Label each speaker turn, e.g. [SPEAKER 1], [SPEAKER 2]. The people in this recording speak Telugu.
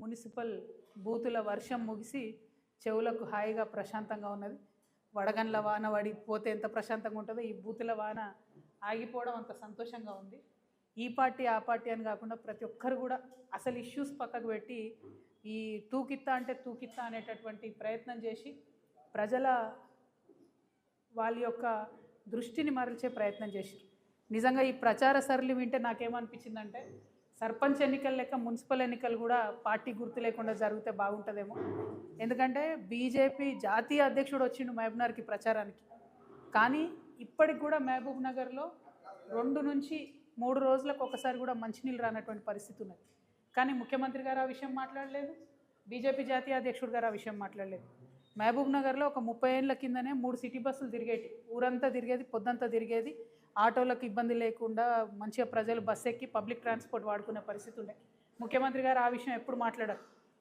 [SPEAKER 1] మున్సిపల్ బూతుల వర్షం ముగిసి చెవులకు హాయిగా ప్రశాంతంగా ఉన్నది. వడగండ్ల వాన పడిపోతే ఎంత ప్రశాంతంగా ఉంటుందో ఈ బూతుల వాన ఆగిపోవడం అంత సంతోషంగా ఉంది. ఈ పార్టీ ఆ పార్టీ అని కాకుండా ప్రతి ఒక్కరు కూడా అసలు ఇష్యూస్ పక్కకు పెట్టి ఈ తూకిత్తా అంటే తూకిత్తా అనేటటువంటి ప్రయత్నం చేసి ప్రజల వాళ్ళ యొక్క దృష్టిని మరల్చే ప్రయత్నం చేశారు నిజంగా ఈ ప్రచార సరళి వింటే నాకేమనిపించిందంటే సర్పంచ్ ఎన్నికలు లెక్క మున్సిపల్ ఎన్నికలు కూడా పార్టీ గుర్తు లేకుండా జరిగితే బాగుంటుందేమో. ఎందుకంటే బీజేపీ జాతీయ అధ్యక్షుడు వచ్చిండు మహబూబ్నగర్కి ప్రచారానికి. కానీ ఇప్పటికి కూడా మహబూబ్ నగర్లో రెండు నుంచి మూడు రోజులకు ఒకసారి కూడా మంచినీళ్ళు రానటువంటి పరిస్థితి ఉన్నది. కానీ ముఖ్యమంత్రి గారు ఆ విషయం మాట్లాడలేదు. బీజేపీ జాతీయ అధ్యక్షుడు గారు ఆ విషయం మాట్లాడలేదు. మహబూబ్ నగర్లో ఒక ముప్పై ఏళ్ళ కిందనే మూడు సిటీ బస్సులు తిరిగేటి. ఊరంతా తిరిగేది పొద్దంతా తిరిగేది. ఆటోలకు ఇబ్బంది లేకుండా మంచిగా ప్రజలు బస్సు ఎక్కి పబ్లిక్ ట్రాన్స్పోర్ట్ వాడుకునే పరిస్థితి ఉండే. ముఖ్యమంత్రి గారు ఆ విషయం ఎప్పుడు మాట్లాడారు?